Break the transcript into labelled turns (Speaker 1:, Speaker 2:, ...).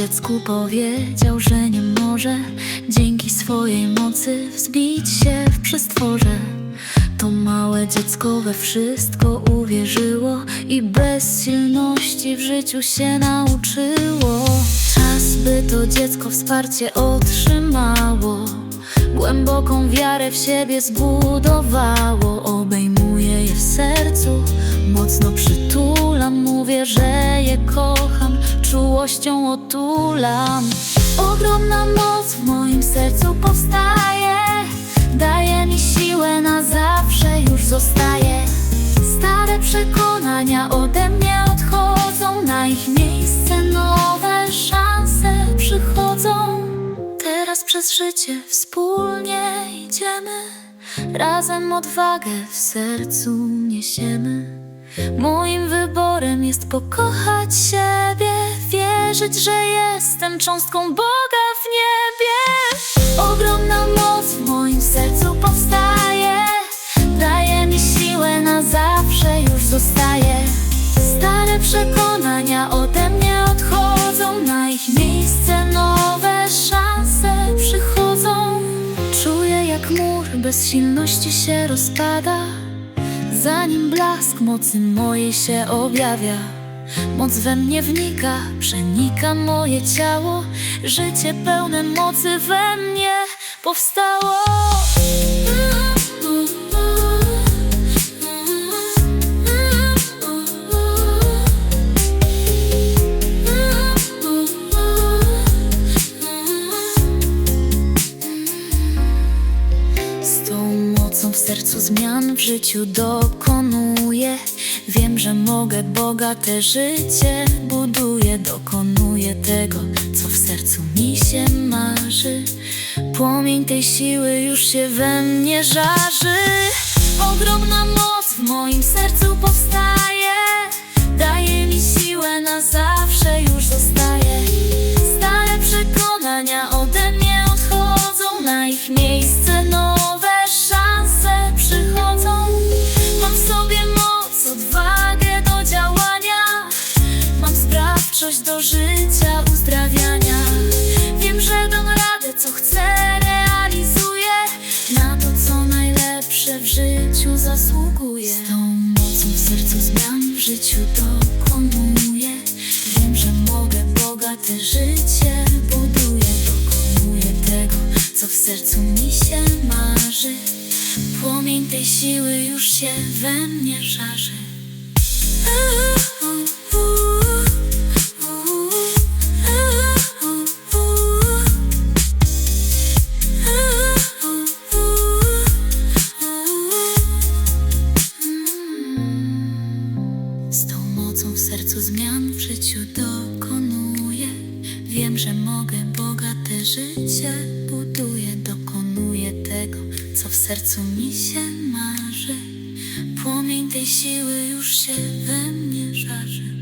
Speaker 1: dziecku powiedział, że nie może Dzięki swojej mocy wzbić się w przestworze. To małe dziecko we wszystko uwierzyło I bezsilności w życiu się nauczyło. Czas, by to dziecko wsparcie otrzymało Głęboką wiarę w siebie zbudowało. Obejmuję je w sercu, mocno przytulam Mówię, że je kocham, czułością otulam. Ogromna moc w moim sercu powstaje. Daje mi siłę na zawsze, już zostaje. Stare przekonania ode mnie odchodzą Na ich miejsce nowe szanse przychodzą. Teraz przez życie wspólnie idziemy Razem odwagę w sercu niesiemy. Moim wyborem jest pokochać siebie Wierzyć, że jestem cząstką Boga w niebie. Ogromna moc w moim sercu powstaje. Daje mi siłę na zawsze, już zostaje Stare przekonania ode mnie odchodzą Na ich miejsce nowe szanse przychodzą. Czuję jak mur bezsilności się rozpada Zanim blask mocy mojej się objawia Moc we mnie wnika, przenika moje ciało. Życie pełne mocy we mnie powstało. Z tą mocą w sercu zmian w życiu dokonuję Wiem, że mogę bogate życie buduję Dokonuję tego, co w sercu mi się marzy. Płomień tej siły już się we mnie żarzy. Ogromna moc w moim sercu powstaje do życia, uzdrawiania. Wiem, że dam radę, co chcę, realizuję Na to, co najlepsze w życiu zasługuję. Z tą mocą w sercu zmian w życiu dokonuję. Wiem, że mogę bogate życie buduję. Dokonuję tego, co w sercu mi się marzy. Płomień tej siły już się we mnie żarzy mocą w sercu zmian w życiu dokonuję. Wiem, że mogę bogate życie buduję Dokonuję tego, co w sercu mi się marzy. Płomień tej siły już się we mnie żarzy